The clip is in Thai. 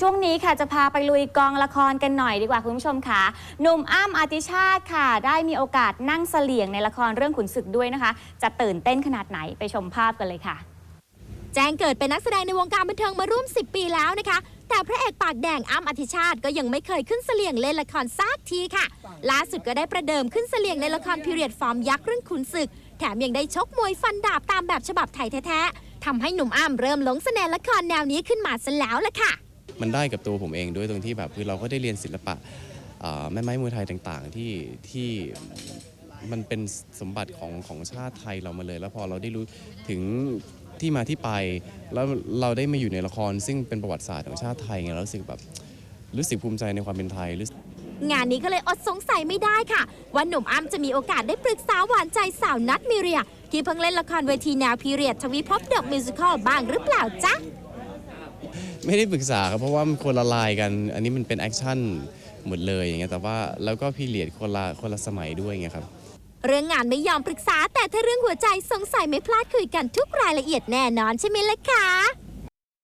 ช่วงนี้ค่ะจะพาไปลุยกองละครกันหน่อยดีกว่าคุณผู้ชมค่ะหนุ่มอ้ำอาติชาติค่ะ ได้มีโอกาสนั่งเสลี่ยงในละครเรื่องขุนศึกด้วยนะคะ จะตื่นเต้นขนาดไหนไปชมภาพกันเลยค่ะ แจ้งเกิดเป็นนักแสดงในวงการบันเทิงมาร่วม 10 ปีแล้วนะคะ แต่พระเอกปากแดงอ้ำอธิชาติก็ยังไม่เคยขึ้นเสลี่ยงเล่นละครซักทีค่ะ ล่าสุดก็ได้ประเดิมขึ้นเสลี่ยงในละครพีเรียดฟอร์มยักษ์เรื่องขุนศึก แถมยังได้ชกมวยฟันดาบตามแบบฉบับไทยแท้ๆทำให้หนุ่มอ้ำเริ่มหลงเสน่ห์ละครแนวนี้ขึ้นมาซะแล้วล่ะค่ะ มันได้กับตัวผมเองด้วยตรงที่แบบคือเราก็ได้เรียนศิลปะแม่ไม้มวยไทยต่างๆ ที่ที่มันเป็นสมบัติของของชาติไทยเรามาเลย แล้วพอเราได้รู้ถึงที่มาที่ไป แล้วเราได้มาอยู่ในละคร ซึ่งเป็นประวัติศาสตร์ของชาติไทยไงเรารู้สึกแบบรู้สึกภูมิใจในความเป็นไทยรู้งานนี้ก็เลยอดสงสัยไม่ได้ค่ะ ว่าหนุ่มอ้ำจะมีโอกาสได้ปรึกษาหวานใจสาวนัทมิเรีย ที่เพิ่งเล่นละครเวทีแนวพีเรียดทวีภพเดอะมิวสิคลบ้างหรือเปล่าจ๊ะ ไม่ได้ปรึกษาครับเพราะว่ามันคนละลายกัน อันนี้มันเป็นแอคชั่นหมดเลยอย่างเงี้ยแต่ว่าแล้วก็พี่เลียดคนละคนละสมัยด้วยไงครับ เรื่องงานไม่ยอมปรึกษาแต่ถ้าเรื่องหัวใจสงสัยไม่พลาดคุยกันทุกรายละเอียดแน่นอนใช่ไหมล่ะคะ